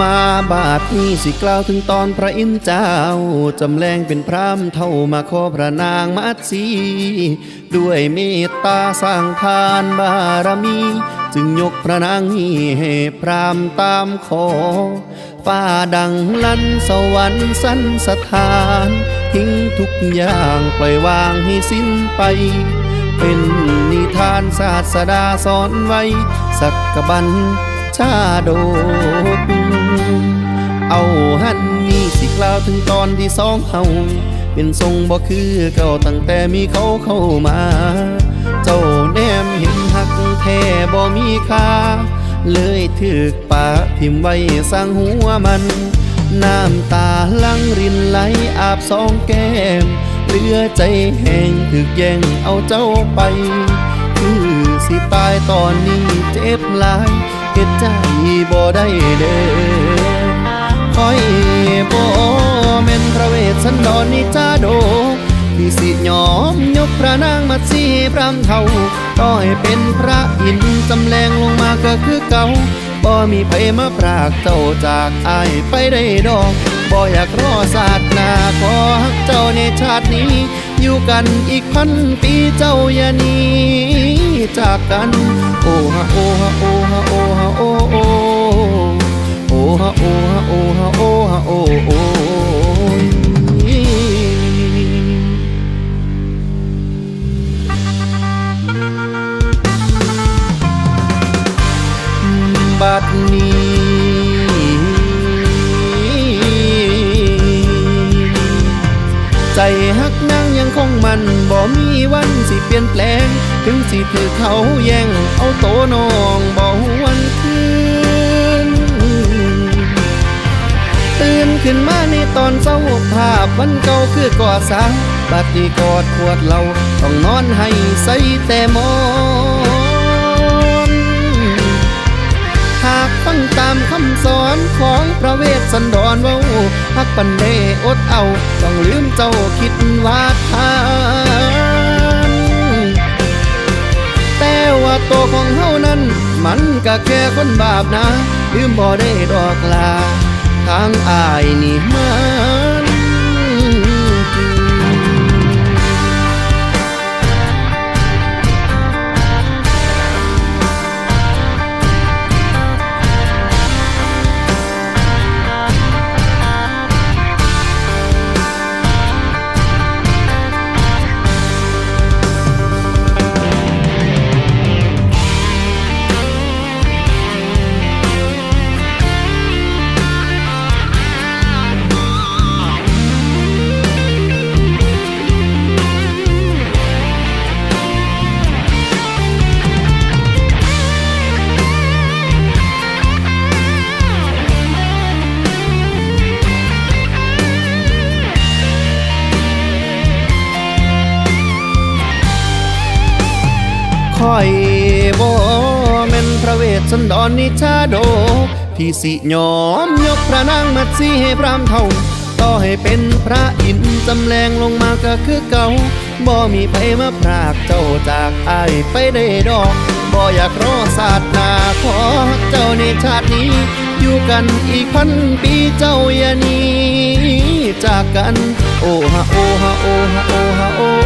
มาบาทนี้สิกล่าวถึงตอนพระอินทร์เจ้า จำแรงเป็นพรามเท่ามาขอพระนางมัดสีด้วยเมตตาสร้างทานบารมี จึงยกพระนางนี้ให้พรามตามขอฟ้าดังลั่นสวรรค์สันสถาน ทิ้งทุกอย่างปล่อยวางให้สิ้นไป เป็นนิทานศาสดาสอนไว้ สักกบัน ชาดก เอาหันนี่สิกล่าวถึงตอนที่สองเฮาเป็นทรงบ่คือเก่าตั้งแต่มีเขาเข้ามา เจ้าแนมเห็นหักแท้บ่มีค่า เลยถึกป่าทิมไว้สร้างหัวมัน น้ำตาลังรินไหลอาบสองแก้มเหลือใจแห้งถึกแย่งเอาเจ้าไป คือสิตายตอนนี้เจ็บหลาย เฮ็ดใจบ่ได้เด้อคอยบ่แม่นพระเวสสันดรนิจาโดที่สิยอมยกพระนางมาสีพรำเทาต่อให้เป็นพระอินทร์จำแรงลงมาก็คือเก่า บ่มีไผมาปรากเจ้าจากอายไปได้ดอกบ่อยากรอศาสนาขอฮักเจ้าในชาตินี้ อยู่กันอีกพันปีเจ้าอย่าหนีจากกัน โอ้ฮะโอ้ฮะโอ้ฮะโอ้ฮะโอ้โอ้โอฮะโอ้ฮะโอ้ฮะโอ้ฮะโอ้โอ้ บัดนี้ ใจฮักนางยังคงมันบ่มีวันสิเปลี่ยนแปลง ถึงสิถือเขาแย่งเอาโตน้องบ่หวนคืน ตื่นขึ้นมาในตอนเศร้าภาพวันเก่าคือก่อสร้างบัดนี้กอดขวดเราต้องนอนให้ใสแต่มอน คำสอนของพระเวสสันดรว่าพักปันเดอดเอา ต้องลืมเจ้าคิดว่าทานแต่ว่าตัวของเฮานั้น มันก็แค่คนบาปนะ ลืมบ่ได้ดอกลา ทางอายนี่มัน อยบ่แม่นพระเวสสันดรนิชาโด ที่สิยอมยกพระนางมาสีให้พรามเท่า ต่อให้เป็นพระอินทร์จำแรงลงมาก็คือเก่าบ่มีไผมาพรากเจ้าจากอายไปได้ดอกบ่อยากรอศาสนาขอเจ้าในชาตินี้ อยู่กันอีกพันปีเจ้าอย่านีจากกัน โอ้ฮะโอ้ฮะโอ้ฮะโอ้ฮะโอ้